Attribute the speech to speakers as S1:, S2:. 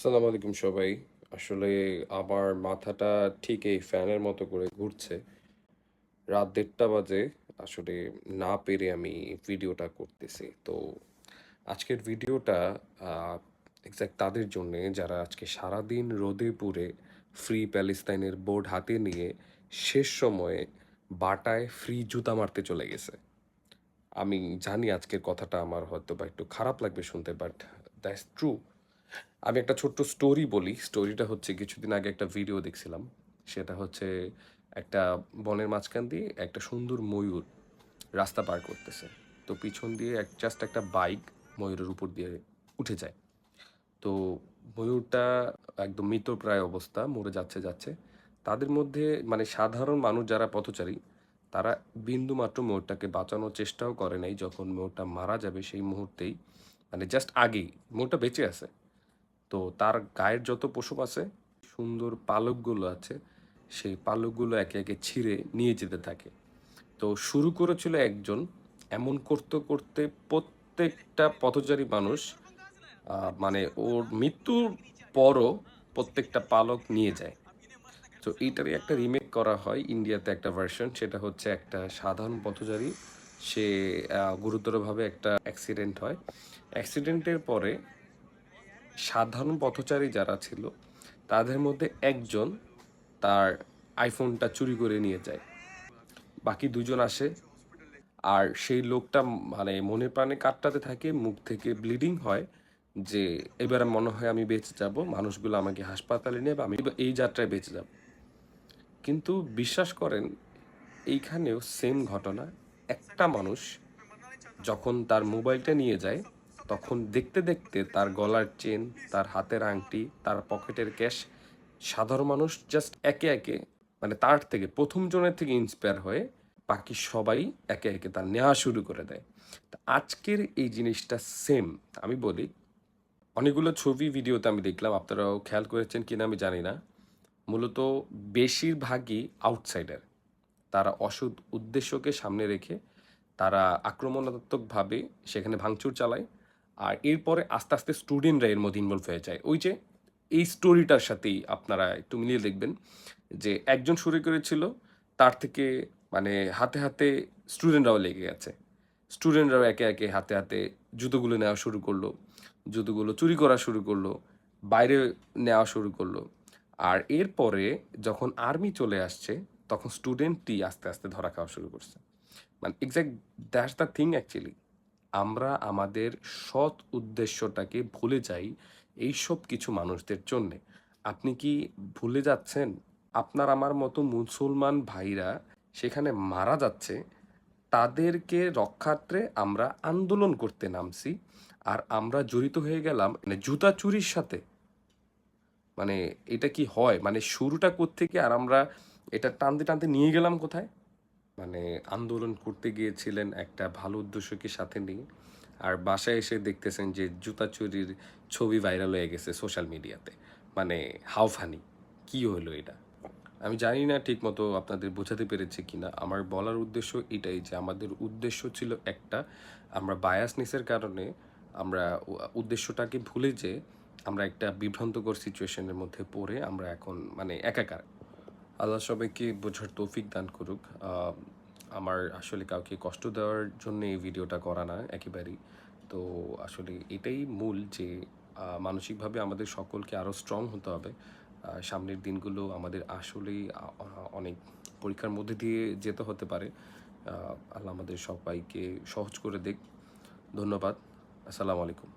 S1: সালাম আলাইকুম সবাই। আসলে আমার মাথাটা ঠিক এই ফ্যানের মতো করে ঘুরছে। রাত দেড়টা বাজে, আসলে না পেরে আমি ভিডিওটা করতেছি। তো আজকের ভিডিওটা এক্স্যাক্ট তাদের জন্যে যারা আজকে সারাদিন রোদে পুড়ে ফ্রি প্যালেস্তাইনের বোর্ড হাতে নিয়ে শেষ সময়ে বাটায় ফ্রি জুতা মারতে চলে গেছে। আমি জানি আজকের কথাটা আমার হয়তো বা একটু খারাপ লাগবে শুনতে বাট দ্যাটস ট্রু আমি একটা ছোট্ট স্টোরি বলি। স্টোরিটা হচ্ছে কিছুদিন আগে একটা ভিডিও দেখছিলাম। সেটা হচ্ছে একটা বনের মাঝখান দিয়ে একটা সুন্দর ময়ূর রাস্তা পার করতেছে। তো পিছন দিয়ে এক জাস্ট একটা বাইক ময়ূরের উপর দিয়ে উঠে যায়। তো ময়ূরটা একদম মৃতপ্রায় অবস্থা, মরে যাচ্ছে যাচ্ছে। তাদের মধ্যে মানে সাধারণ মানুষ যারা পথচারী, তারা বিন্দু মাত্র ময়ূরটাকে বাঁচানোর চেষ্টাও করে নাই। যখন ময়ূরটা মারা যাবে সেই মুহূর্তেই মানে জাস্ট আগেই, ময়ূরটা বেঁচে আছে। তো তার গায়ের যত পশম আছে, সুন্দর পালকগুলো আছে, সেই পালকগুলো একে একে ছিঁড়ে নিয়ে যেতে থাকে। তো শুরু করেছিল একজন, এমন করতে করতে প্রত্যেকটা পথচারী মানুষ মানে ওর মৃত্যুর পরও প্রত্যেকটা পালক নিয়ে যায়। তো এইটারই একটা রিমেক করা হয় ইন্ডিয়াতে একটা ভার্সন সেটা হচ্ছে একটা সাধারণ পথচারী। সে গুরুতরভাবে একটা অ্যাক্সিডেন্ট হয়। অ্যাক্সিডেন্টের পরে সাধারণ পথচারী যারা ছিল, তাদের মধ্যে একজন তার আইফোনটা চুরি করে নিয়ে যায়। বাকি দুজন আসে আর সেই লোকটা মানে মনে প্রাণে কাটটাতে থাকে, মুখ থেকে ব্লিডিং হয় যে এবার মনে হয় আমি বেঁচে যাব, মানুষগুলো আমাকে হাসপাতালে নেবে, আমি এই যাত্রায় বেঁচে যাব। কিন্তু বিশ্বাস করেন, এইখানেও সেম ঘটনা। একটা মানুষ যখন তার মোবাইলটা নিয়ে যায় তখন দেখতে দেখতে তার গলার চেন, তার হাতের আংটি, তার পকেটের ক্যাশ, সাধারণ মানুষ জাস্ট একে একে মানে তার থেকে, প্রথম জনের থেকে ইন্সপায়ার হয়ে বাকি সবাই একে একে তার নেওয়া শুরু করে দেয়। তা আজকের এই জিনিসটা সেম আমি বলি। অনেকগুলো ছবি, ভিডিওতে আমি দেখলাম, আপনারাও খেয়াল করেছেন কিনা আমি জানি না। মূলত বেশিরভাগই আউটসাইডার তারা অসৎ উদ্দেশ্যকে সামনে রেখে তারা আক্রমণাত্মকভাবে সেখানে ভাঙচুর চালায়। আর এরপরে আস্তে আস্তে স্টুডেন্টরা এর মধ্যে ইনভলভ হয়ে যায়। ওই যে, এই স্টোরিটার সাথেই আপনারা একটু মিলিয়ে দেখবেন যে, একজন শুরু করেছিল, তার থেকে মানে হাতে হাতে স্টুডেন্টরাও লেগে গেছে। স্টুডেন্টরাও একে একে হাতে হাতে জুতোগুলো নেওয়া শুরু করল, জুতোগুলো চুরি করা শুরু করল, বাইরে নেওয়া শুরু করল। আর এরপরে যখন আর্মি চলে আসছে, তখন স্টুডেন্টটি আস্তে আস্তে ধরা খাওয়া শুরু করছে। মানে exact that's the thing actually আমরা আমাদের সৎ উদ্দেশ্যটাকে ভুলে যাই এইসব কিছু মানুষদের জন্যে। আপনি কি ভুলে যাচ্ছেন? আপনার আমার মতো মুসলমান ভাইরা সেখানে মারা যাচ্ছে, তাদেরকে রক্ষার্থে আমরা আন্দোলন করতে নামছি আর আমরা জড়িত হয়ে গেলাম মানে জুতা চুরির সাথে। মানে এটা কি হয়? মানে শুরুটা থেকে আর আমরা এটা টানতে টানতে নিয়ে গেলাম কোথায়? মানে আন্দোলন করতে গিয়েছিলেন একটা ভালো উদ্দেশ্যকে সাথে নিয়ে? আর বাসায় এসে দেখতেছেন যে জুতা চুরির ছবি ভাইরাল হয়ে গেছে সোশ্যাল মিডিয়াতে মানে হাউ ফানি কি হলো এটা? আমি জানি না ঠিক মতো আপনাদের বোঝাতে পেরেছি কিনা। আমার বলার উদ্দেশ্য এটাই যে আমাদের উদ্দেশ্য ছিল একটা, আমরা বায়াসনেসের কারণে আমরা উদ্দেশ্যটাকে ভুলে যে আমরা একটা বিভ্রান্তকর সিচুয়েশনের মধ্যে পড়ে আমরা এখন মানে একাকার। আল্লাহ সবাইকে বোঝার তৌফিক দান করুক। আমার আসলে কাউকে কষ্ট দেওয়ার জন্য এই ভিডিওটা করা না, একেবারেই। তো আসলে এটাই মূল যে মানসিকভাবে আমাদের সকলকে আরও স্ট্রং হতে হবে। সামনের দিনগুলো আমাদের আসলেই অনেক পরীক্ষার মধ্যে দিয়ে যেতে হতে পারে। আল্লাহ আমাদের সবাইকে সহজ করে দেখ ধন্যবাদ। আসসালামু আলাইকুম।